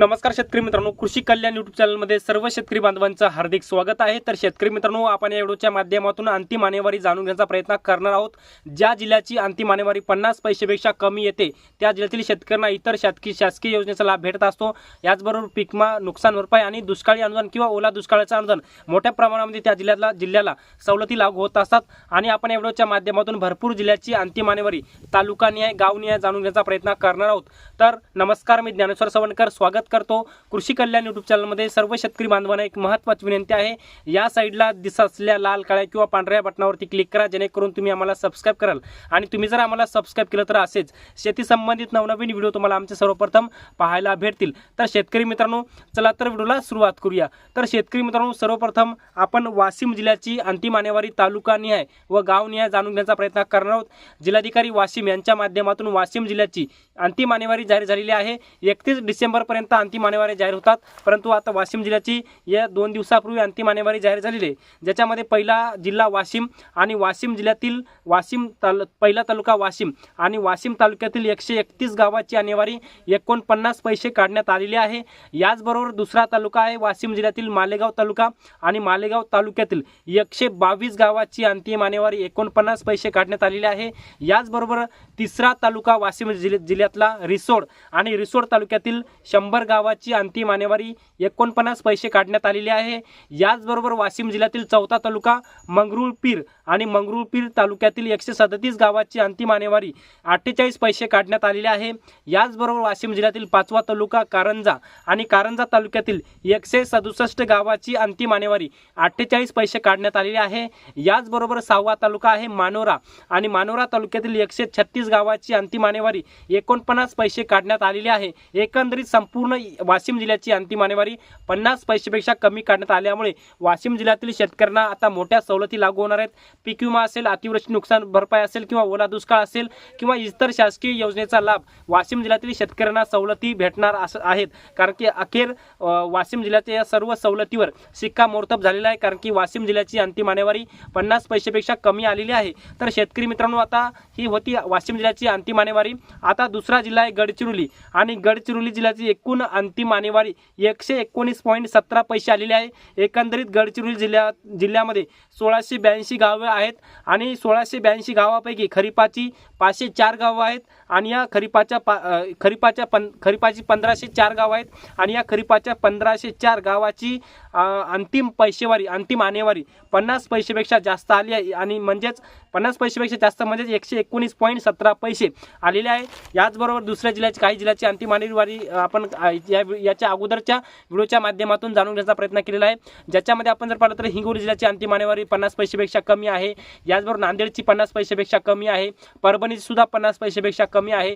नमस्कार शेतकरी मित्रांनो कृषी कल्याण युट्यूब चॅनलमध्ये सर्व शेतकरी बांधवांचं हार्दिक स्वागत आहे. तर शेतकरी मित्रांनो आपण या व्हिडिओच्या माध्यमातून अंतिम आणेवारी जाणून घेण्याचा प्रयत्न करणार आहोत. ज्या जिल्ह्याची अंतिम आणेवारी पन्नास पैशापेक्षा कमी येते त्या जिल्ह्यातील शेतकऱ्यांना इतर शासकीय शासकीय योजनेचा लाभ भेटत असतो. याचबरोबर पिकमा नुकसान भरपाई आणि दुष्काळी अनुदान किंवा ओला दुष्काळाचं अनुदान मोठ्या प्रमाणामध्ये त्या जिल्ह्याला जिल्ह्याला सवलती लागू होत असतात. आणि आपण या व्हिडिओच्या माध्यमातून भरपूर जिल्ह्याची अंतिम आणेवारी तालुकानिहाय गावनिहाय जाणून घेण्याचा प्रयत्न करणार आहोत. तर नमस्कार मी ज्ञानेश्वर सवणकर. स्वागत करतो. कृषी कल्याण युट्यूब चॅनलमध्ये सर्व शेतकरी बांधवांना एक महत्त्वाची विनंती आहे. या साईडला दिसत असलेल्या लाल काळ्या किंवा पांढऱ्या बटनावरती क्लिक करा जेणेकरून तुम्ही आम्हाला सबस्क्राईब कराल. आणि तुम्ही जर आम्हाला सबस्क्राईब केलं तर असेच शेती संबंधित नवनवीन व्हिडिओ तुम्हाला आमचे सर्वप्रथम पाहायला भेटतील. तर शेतकरी मित्रांनो चला तर व्हिडिओला सुरुवात करूया. तर शेतकरी मित्रांनो सर्वप्रथम आपण वाशिम जिल्ह्याची अंतिम आणेवारी तालुकानिहाय व गावनिहाय जाणून घेण्याचा प्रयत्न करणार आहोत. जिल्हाधिकारी वाशिम यांच्या माध्यमातून वाशिम जिल्ह्याची अंतिम आणेवारी जाहीर झालेली आहे. एकतीस डिसेंबरपर्यंत अंतिम आणेवारी जाहीर होतात. परंतु आता वाशिम जिल्ह्याची या दोन दिवसापूर्वी अंतिम आणेवारी जाहीर झालेली आहे. ज्याच्यामध्ये पहिला जिल्हा वाशिम आणि वाशिम जिल्ह्यातील वाशिम ताल पहिला तालुका वाशिम आणि वाशिम तालुक्यातील एकशे एकतीस गावाची आणेवारी एकोणपन्नास पैसे काढण्यात आलेली आहे. याचबरोबर दुसरा तालुका आहे वाशिम जिल्ह्यातील मालेगाव तालुका आणि मालेगाव तालुक्यातील एकशे बावीस गावाची अंतिम आणेवारी एकोणपन्नास पैसे काढण्यात आलेली आहे. याचबरोबर तिसरा तालुका वाशिम जिल्ह्यातला रिसोड आणि रिसोड तालुक्यातील शंभर गावाची अंतिम आणेवारी एकोणपन्नास पैसे काढण्यात आलेली आहे. याचबरोबर वाशिम जिल्ह्यातील चौथा तालुका मंगरुळपीर आणि मंगरुळपीर तालुक्यातील एकशे सदतीस गावाची अंतिम आणेवारी अठ्ठेचाळीस पैसे काढण्यात आलेले आहे. याचबरोबर वाशिम जिल्ह्यातील पाचवा तालुका कारंजा आणि कारंजा तालुक्यातील एकशे सदुसष्ट गावाची अंतिम आणेवारी अठ्ठेचाळीस पैसे काढण्यात आलेली आहे. याचबरोबर सहावा तालुका आहे मानोरा आणि मानोरा तालुक्यातील एकशे छत्तीस गावाची अंतिम आणेवारी एकोणपन्नास पैसे काढण्यात आलेली आहे. एकंदरीत संपूर्ण वाशिम जिल्ह्याची अंतिम आणेवारी पन्नास पैशापेक्षा कमी काढण्यात आल्यामुळे वाशिम जिल्ह्यातील शेतकऱ्यांना आता मोठ्या सवलती लागू होणार आहेत. पीक विमा असेल अतिवृष्टी नुकसान भरपाई असेल किंवा ओला दुष्काळ असेल किंवा इतर शासकीय योजनेचा लाभ वाशिम जिल्ह्यातील शेतकऱ्यांना सवलती भेटणार असं आहेत. कारण की अखेर वाशिम जिल्ह्याच्या या सर्व सवलतीवर शिक्कामोर्तब झालेला आहे. कारण की वाशिम जिल्ह्याची अंतिम आणेवारी पन्नास पैशापेक्षा कमी आलेली आहे. तर शेतकरी मित्रांनो आता ही होती वाशिम जिल्ह्याची अंतिम आणेवारी आता दुसरा जिल्हा आहे गडचिरोली. आणि गडचिरोली जिल्ह्याची एकूण अंतिम आणेवारी एकशे एकोणीस पॉईंट सतरा पैसे आलेली आहे. एकंदरीत गडचिरोली जिल्ह्यात जिल्ह्यामध्ये सोळाशे ब्याऐंशी गावे आहेत आणि सोळाशे ब्याऐंशी गावापैकी खरीपाची पाचशे चार गावं आहेत आणि या खरीपाच्या पा खरीपाच्या पन खरीपाची पंधराशे चार गावं आहेत आणि या खरीपाच्या पंधराशे चार गावाची अंतिम पैसेवारी अंतिम आणेवारी पन्नास पैसेपेक्षा जास्त आली आहे. आणि म्हणजेच पन्नास पैसेपेक्षा जास्त म्हणजेच एकशे एकोणीस पॉईंट सतरा पैसे आलेले आहे. याचबरोबर दुसऱ्या जिल्ह्याची काही जिल्ह्याची अंतिम आणेवारी आपण या याच्या अगोदरच्या व्हिडिओच्या माध्यमातून जाणून घेण्याचा प्रयत्न केलेला आहे. ज्याच्यामध्ये आपण जर पाहिलं तर हिंगोली जिल्ह्याची अंतिम आणेवारी पन्नास पैसेपेक्षा कमी आहे. याचबरोबर नांदेडची पन्नास पैसेपेक्षा कमी आहे. परभणीची सुद्धा पन्नास पैसेपेक्षा कमी आहे.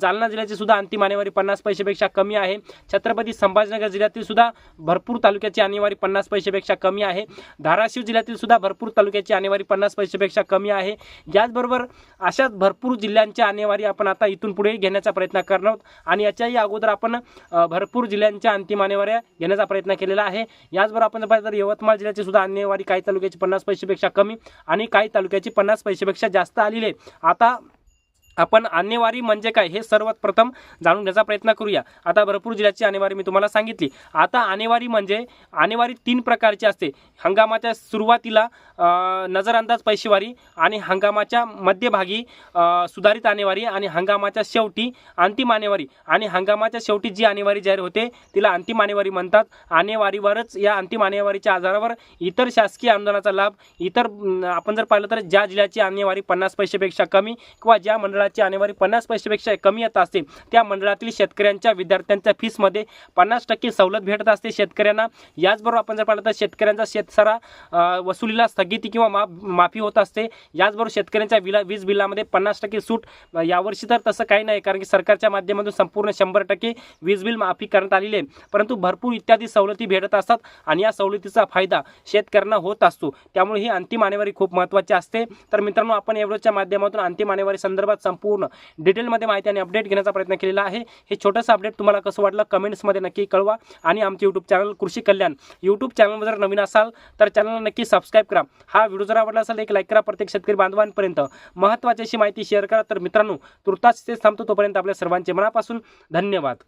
जालना जिल्ह्याची सुद्धा अंतिम आणेवारी पन्नास पैसेपेक्षा कमी आहे. छत्रपती संभाजीनगर जिल्ह्यातील सुद्धा भरपूर तालुक्याची आणेवारी पन्नास पैसेपेक्षा कमी आहे. धाराशिव जिल्ह्यातील सुद्धा भरपूर तालुक्याची आणेवारी पन्नास पैसेपेक्षा कमी आहे. याचबरोबर अशाच भरपूर जिल्ह्यांच्या आणेवारी आपण आता इथून पुढे घेण्याचा प्रयत्न करणार आहोत. आणि याच्याही अगोदर आपण भरपूर जिल्ह्यांच्या अंतिम आणेवाऱ्या घेण्याचा प्रयत्न केलेला आहे. याचबरोबर आपण पाहिजे तर यवतमाळ जिल्ह्याची सुद्धा आणेवारी काही तालुक्याची पन्नास पैसेपेक्षा कमी. आणि काही तालुक्याची पन्नास पैसेपेक्षा जास्त आलेली आहे. आता आपण आणेवारी म्हणजे काय? हे सर्वात प्रथम जाणून घ्यायचा प्रयत्न करूया. आता भरपूर जिल्ह्याची आणेवारी मी तुम्हाला सांगितली. आता आणेवारी म्हणजे आणेवारी तीन प्रकारची असते. हंगामाच्या सुरुवातीला नजरअंदाज पैसेवारी आणि हंगामाच्या मध्यभागी सुधारित आणेवारी आणि हंगामाच्या शेवटी अंतिम आणेवारी. आणि हंगामाच्या शेवटी जी आणेवारी जाहीर होते तिला अंतिम आणेवारी म्हणतात. आणेवारीवरच या अंतिम आणेवारीच्या आधारावर इतर शासकीय अनुदानाचा लाभ इतर आपण जर पाहिलं तर ज्या जिल्ह्याची आणेवारी पन्नास पैसेपेक्षा कमी किंवा ज्या मंडळ मंडळाची आणेवारी पन्नास पैशापेक्षा कमी येत असते. त्या मंडळातील शेतकऱ्यांच्या विद्यार्थ्यांच्या फीसमध्ये पन्नास टक्के सवलत भेटत असते. शेतकऱ्यांना याचबरोबर आपण जर पाहिलं तर शेतकऱ्यांचा शेतसारा वसुलीला स्थगिती किंवा माफ माफी होत असते. याचबरोबर शेतकऱ्यांच्या विला वीज बिलामध्ये पन्नास टक्के सूट यावर्षी तर तसं काही नाही कारण की सरकारच्या माध्यमातून संपूर्ण शंभर टक्के वीज बिल माफी करण्यात आलेली आहे. परंतु भरपूर इत्यादी सवलती भेटत असतात आणि या सवलतीचा फायदा शेतकऱ्यांना होत असतो. त्यामुळे ही अंतिम आणेवारी खूप महत्त्वाची असते. तर मित्रांनो आपण एवढच्या माध्यमातून अंतिम आणेवारी संदर्भात संपूर्ण डिटेलमध्ये माहिती आणि अपडेट घेण्याचा प्रयत्न केलेला आहे. हे छोटंसं अपडेट तुम्हाला कसं वाटलं कमेंट्समध्ये नक्की कळवा आणि आमचे यूट्यूब चॅनल कृषी कल्याण यूट्यूब चॅनलवर जर नवीन असाल तर चॅनलला नक्की सबस्क्राईब करा. हा व्हिडिओ जर आवडला असेल एक लाईक करा प्रत्येक शेतकरी बांधवांपर्यंत. महत्त्वाची अशी माहिती शेअर करा. तर मित्रांनो तुर्तास ते थांबतो तोपर्यंत आपल्या सर्वांचे मनापासून धन्यवाद.